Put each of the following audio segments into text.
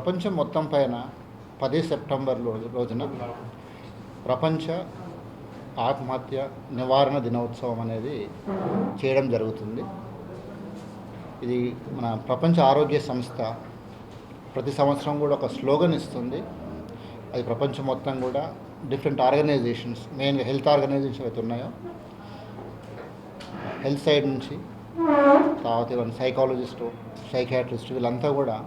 ప్రపంచం మొత్తం పైన పది సెప్టెంబర్ రోజున ప్రపంచ ఆత్మహత్య నివారణ దినోత్సవం అనేది చేయడం జరుగుతుంది. ఇది మన ప్రపంచ ఆరోగ్య సంస్థ ప్రతి సంవత్సరం కూడా ఒక స్లోగన్ ఇస్తుంది. అది ప్రపంచం మొత్తం కూడా డిఫరెంట్ ఆర్గనైజేషన్స్ మెయిన్గా హెల్త్ ఆర్గనైజేషన్ అయితే ఉన్నాయో హెల్త్ సైడ్ నుంచి తర్వాత ఇవన్నీ సైకాలజిస్టు సైకాట్రిస్టు వీళ్ళంతా కూడా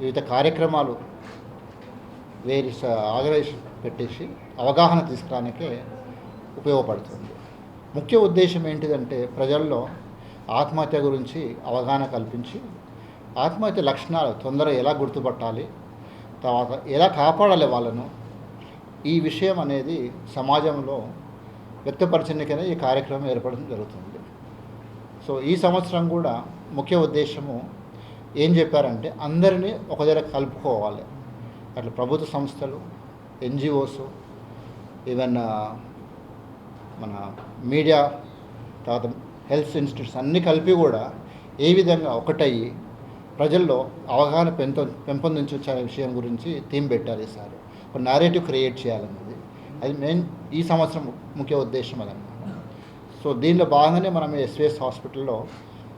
వివిధ కార్యక్రమాలు వేరే ఆర్గనైజేషన్ పెట్టేసి అవగాహన తీసుకురానికే ఉపయోగపడుతుంది. ముఖ్య ఉద్దేశం ఏంటిదంటే ప్రజల్లో ఆత్మహత్య గురించి అవగాహన కల్పించి ఆత్మహత్య లక్షణాలు తొందరగా ఎలా గుర్తుపట్టాలి తర్వాత ఎలా కాపాడాలి వాళ్ళను ఈ విషయం అనేది సమాజంలో వ్యక్తపరచడానికనే ఈ కార్యక్రమం ఏర్పడడం జరుగుతుంది. సో ఈ సంవత్సరం కూడా ముఖ్య ఉద్దేశము ఏం చెప్పారంటే అందరినీ ఒక దగ్గర కలుపుకోవాలి. అట్లా ప్రభుత్వ సంస్థలు ఎన్జిఓస్ ఈవెన్ మన మీడియా తర్వాత హెల్త్ ఇన్స్టిట్యూట్స్ అన్నీ కలిపి కూడా ఏ విధంగా ఒకటయ్యి ప్రజల్లో అవగాహన పెంపొ పెంపొందించే విషయం గురించి థీమ్ పెట్టారు ఈసారి ఒక నారేటివ్ క్రియేట్ చేయాలన్నది. అది మెయిన్ ఈ సంవత్సరం ముఖ్య ఉద్దేశం అదన్నమాట. సో దీనిలో భాగంగానే మనం ఎస్విఎస్ హాస్పిటల్లో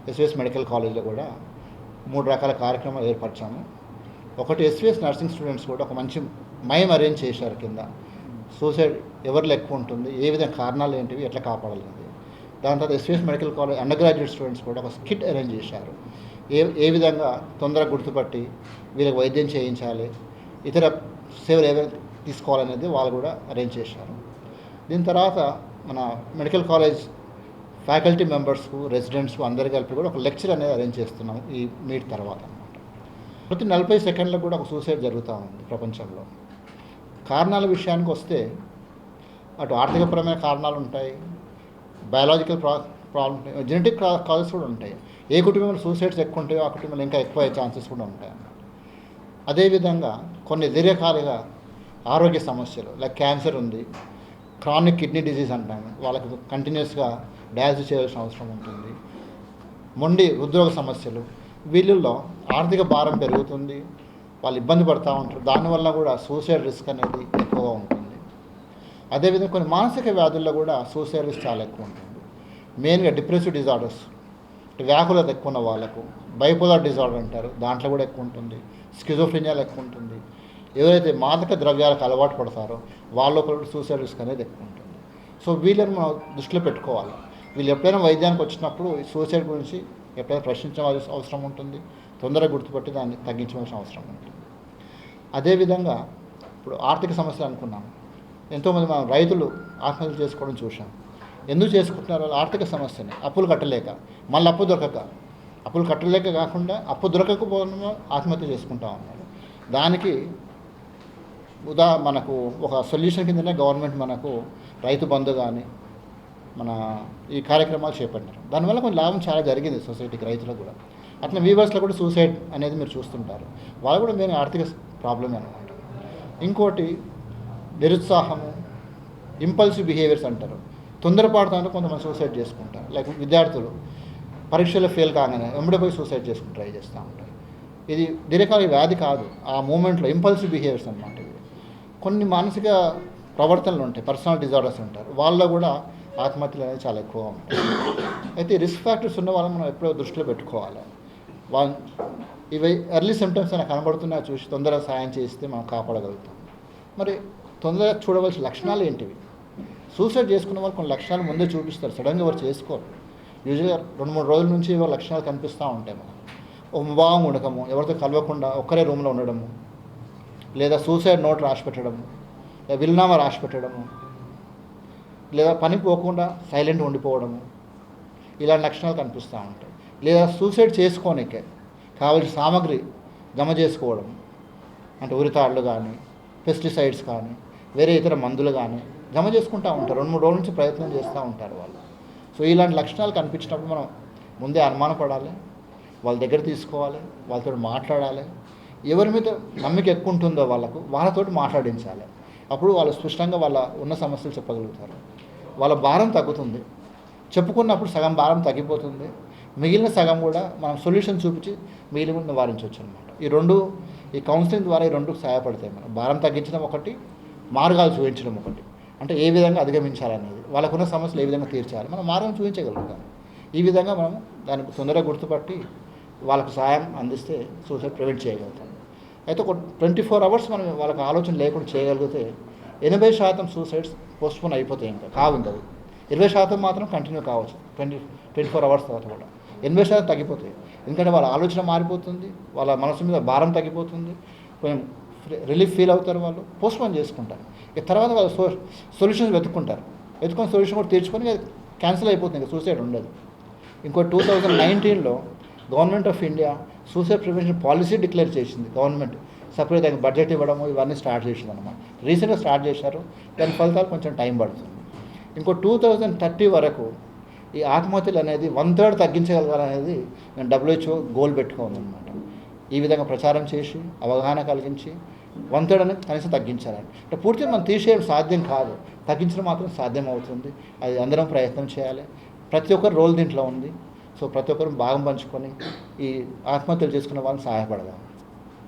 ఎస్విఎస్ మెడికల్ కాలేజ్లో కూడా మూడు రకాల కార్యక్రమాలు ఏర్పరిచాము. ఒకటి ఎస్విఎస్ నర్సింగ్ స్టూడెంట్స్ కూడా ఒక మంచి మయం అరేంజ్ చేశారు కింద. సూసైడ్ ఎవరిలో ఎక్కువ ఉంటుంది ఏ విధంగా కారణాలు ఏంటివి ఎట్లా కాపాడలేదు దాని తర్వాత SVS medical college undergraduate students కూడా ఒక స్కిట్ అరేంజ్ చేశారు. ఏ ఏ విధంగా తొందరగా గుర్తుపట్టి వీళ్ళకి వైద్యం చేయించాలి ఇతర సేవలు ఏవైనా తీసుకోవాలనేది వాళ్ళు కూడా అరేంజ్ చేశారు. దీని తర్వాత మన మెడికల్ కాలేజ్ ఫ్యాకల్టీ మెంబర్స్కు రెసిడెంట్స్కు అందరు కలిపి కూడా ఒక లెక్చర్ అనేది అరేంజ్ చేస్తున్నాం ఈ మీట్ తర్వాత అనమాట ప్రతి నలభై సెకండ్లకు కూడా ఒక సూసైడ్ జరుగుతూ ఉంది ప్రపంచంలో. కారణాల విషయానికి వస్తే అటు ఆర్థికపరమైన కారణాలు ఉంటాయి బయాలజికల్ ప్రా ప్రాబ్లమ్ ఉంటాయి జెనెటిక్ కాజెస్ కూడా ఉంటాయి. ఏ కుటుంబంలో సూసైడ్స్ ఎక్కువ ఉంటాయో ఆ కుటుంబంలో ఇంకా ఎక్కువ అయ్యే ఛాన్సెస్ కూడా ఉంటాయి అన్నమాట. అదేవిధంగా కొన్ని దీర్ఘకాలిక ఆరోగ్య సమస్యలు లైక్ క్యాన్సర్ ఉంది క్రానిక్ కిడ్నీ డిజీజ్ అంటాము వాళ్ళకి కంటిన్యూస్గా డ్యాష్ చేయాల్సిన అవసరం ఉంటుంది. మొండి ఉద్యోగ సమస్యలు వీళ్ళల్లో ఆర్థిక భారం పెరుగుతుంది వాళ్ళు ఇబ్బంది పడుతూ ఉంటారు. దానివల్ల కూడా సూసైడ్ రిస్క్ అనేది ఎక్కువగా ఉంటుంది. అదేవిధంగా కొన్ని మానసిక వ్యాధుల్లో కూడా సూసైడ్ రిస్క్ చాలా ఎక్కువ ఉంటుంది. మెయిన్గా డిప్రెసివ్ డిజార్డర్స్ వ్యాకులత ఎక్కువ ఉన్న వాళ్ళకు బైపోలర్ డిజార్డర్ అంటారు. దాంట్లో కూడా ఎక్కువ ఉంటుంది. స్కిజోఫ్రినియాలు ఎక్కువ ఉంటుంది. ఎవరైతే మాదక ద్రవ్యాలకు అలవాటు పడతారో వాళ్ళ కూడా సూసైడ్ రిస్క్ అనేది ఎక్కువ ఉంటుంది. సో వీళ్ళని మనం దృష్టిలో పెట్టుకోవాలి. వీళ్ళు ఎప్పుడైనా వైద్యానికి వచ్చినప్పుడు సూసైడ్ గురించి ఎప్పుడైనా ప్రశ్నించవలసిన అవసరం ఉంటుంది. తొందరగా గుర్తుపట్టి దాన్ని తగ్గించవలసిన అవసరం ఉంటుంది. అదేవిధంగా ఇప్పుడు ఆర్థిక సమస్యలు అనుకున్నాం. ఎంతోమంది మనం రైతులు ఆత్మహత్య చేసుకోవడం చూసాం ఎందుకు చేసుకుంటున్నారు? ఆర్థిక సమస్యని. అప్పులు కట్టలేక. మళ్ళీ అప్పు దొరకక. అప్పులు కట్టలేక కాకుండా అప్పు దొరకకపోవడం ఆత్మహత్య చేసుకుంటా ఉన్నారు. దానికి ఉదా మనకు ఒక సొల్యూషన్ కిందనే గవర్నమెంట్ మనకు రైతు బంధు కానీ మన ఈ కార్యక్రమాలు చేపట్టారు దానివల్ల కొంచెం లాభం చాలా జరిగింది సొసైటీకి రైతులకు కూడా. అట్లా వీవర్స్లో కూడా సూసైడ్ అనేది మీరు చూస్తుంటారు. వాళ్ళు కూడా మేము ఆర్థిక ప్రాబ్లమే అనమాట ఇంకోటి నిరుత్సాహము ఇంపల్సివ్ బిహేవియర్స్ అంటారు. తొందరపాటుతో కొంతమంది సూసైడ్ చేసుకుంటారు. లైక్ విద్యార్థులు పరీక్షలో ఫెయిల్ కాగానే వెంబడి పోయి సూసైడ్ చేసుకుని ట్రై చేస్తూ ఉంటారు. ఇది దీర్ఘకాలిక వ్యాధి కాదు. ఆ మూమెంట్లో ఇంపల్సివ్ బిహేవియర్స్ అనమాట ఇవి. కొన్ని మానసిక ప్రవర్తనలు ఉంటాయి. పర్సనల్ డిజార్డర్స్ ఉంటారు వాళ్ళలో కూడా ఆత్మహత్యలు అనేది చాలా ఎక్కువ ఉంటాయి. అయితే రిస్క్ ఫ్యాక్టర్స్ ఉన్న వాళ్ళని మనం ఎప్పుడో దృష్టిలో పెట్టుకోవాలి. వాళ్ళ ఇవి ఎర్లీ సిమ్టమ్స్ అయినా కనబడుతున్నా చూసి తొందరగా సాయం చేస్తే మనం కాపాడగలుగుతాం. మరి తొందరగా చూడవలసిన లక్షణాలు ఏంటివి? సూసైడ్ చేసుకున్న వాళ్ళు కొన్ని లక్షణాలు ముందే చూపిస్తారు. సడన్గా వారు చేసుకోరు. యూజువల్గా రెండు మూడు రోజుల నుంచి ఇవాళ లక్షణాలు కనిపిస్తూ ఉంటాయి మనం ఓ ఉండకము ఎవరితో కలవకుండా ఒక్కరే రూమ్లో ఉండడము లేదా సూసైడ్ నోట్ రాసి పెట్టడము లేదా విల్నామా రాసి పెట్టడము లేదా పని పోకుండా సైలెంట్ ఉండిపోవడము. ఇలాంటి లక్షణాలు కనిపిస్తూ ఉంటాయి. లేదా సూసైడ్ చేసుకోనికే కావలసిన సామాగ్రి జమ చేసుకోవడం. అంటే ఉరితాళ్ళు కానీ పెస్టిసైడ్స్ కానీ వేరే ఇతర మందులు కానీ జమ చేసుకుంటూ ఉంటారు. రెండు మూడు రోజుల నుంచి ప్రయత్నం చేస్తూ ఉంటారు వాళ్ళు. సో ఇలాంటి లక్షణాలు కనిపించినప్పుడు మనం ముందే అనుమానపడాలి వాళ్ళ దగ్గర తీసుకోవాలి. వాళ్ళతో మాట్లాడాలి. ఎవరి మీద నమ్మిక ఎక్కువ ఉంటుందో వాళ్ళకు వాళ్ళతోటి మాట్లాడించాలి. అప్పుడు వాళ్ళు స్పష్టంగా వాళ్ళ ఉన్న సమస్యలు చెప్పగలుగుతారు. వాళ్ళ భారం తగ్గుతుంది. చెప్పుకున్నప్పుడు సగం భారం తగ్గిపోతుంది. మిగిలిన సగం కూడా మనం సొల్యూషన్ చూపించి మిగిలిన నివారించవచ్చు అనమాట ఈ రెండు ఈ కౌన్సిలింగ్ ద్వారా ఈ రెండు సహాయపడతాయి మనం భారం తగ్గించడం ఒకటి మార్గాలు చూపించడం ఒకటి. అంటే ఏ విధంగా అధిగమించాలనేది. వాళ్ళకున్న సమస్యలు ఏ విధంగా తీర్చాలి. మనం మార్గం చూపించగలుగుతాం. ఈ విధంగా మనం దానికి తొందరగా గుర్తుపట్టి వాళ్ళకు సహాయం అందిస్తే సూసైడ్ ప్రివెంట్ చేయగలుగుతాం. అయితే ఒక ట్వంటీ ఫోర్ అవర్స్ మనం వాళ్ళకి ఆలోచన లేకుండా చేయగలిగితే ఎనభై శాతం సూసైడ్స్ పోస్ట్పోన్ అయిపోతాయి ఇంకా. కావు ఇంకా ఇరవై శాతం మాత్రం కంటిన్యూ కావచ్చు. ట్వంటీ ట్వంటీ ఫోర్ అవర్స్ తర్వాత కూడా. ఎనభై శాతం తగ్గిపోతాయి. ఎందుకంటే వాళ్ళ ఆలోచన మారిపోతుంది. వాళ్ళ మనసు మీద భారం తగ్గిపోతుంది. కొంచెం రిలీఫ్ ఫీల్ అవుతారు వాళ్ళు. పోస్ట్పోన్ చేసుకుంటారు. ఇక తర్వాత వాళ్ళు సో సొల్యూషన్స్ వెతుక్కుంటారు. వెతుకుని సొల్యూషన్ కూడా తీర్చుకొని క్యాన్సిల్ అయిపోతుంది. ఇంకా సూసైడ్ ఉండదు. ఇంకో టూ థౌజండ్ నైన్టీన్లో government of India suicide prevention policy declare చేసింది. గవర్నమెంట్ సపరేట్ దానికి బడ్జెట్ ఇవ్వడము ఇవన్నీ స్టార్ట్ చేసింది అనమాట రీసెంట్గా స్టార్ట్ చేశారు దాని ఫలితాలు కొంచెం టైం పడుతుంది. ఇంకో టూ థౌజండ్ థర్టీ వరకు ఈ ఆత్మహత్యలు అనేది వన్ థర్డ్ తగ్గించగలగాలనేది నేను డబ్ల్యూహెచ్ఓ గోల్ పెట్టుకోండి అనమాట ఈ విధంగా ప్రచారం చేసి అవగాహన కలిగించి వన్ థర్డ్ అనేది కనీసం తగ్గించాలని. అంటే పూర్తిగా మనం తీసేయడం సాధ్యం కాదు. తగ్గించడం మాత్రం సాధ్యం అవుతుంది అది అందరం ప్రయత్నం చేయాలి. ప్రతి ఒక్కరు రోల్ దీంట్లో ఉంది. సో ప్రతి ఒక్కరు భాగం పంచుకొని ఈ ఆత్మహత్యలు చేసుకున్న వాళ్ళని సహాయపడదాం.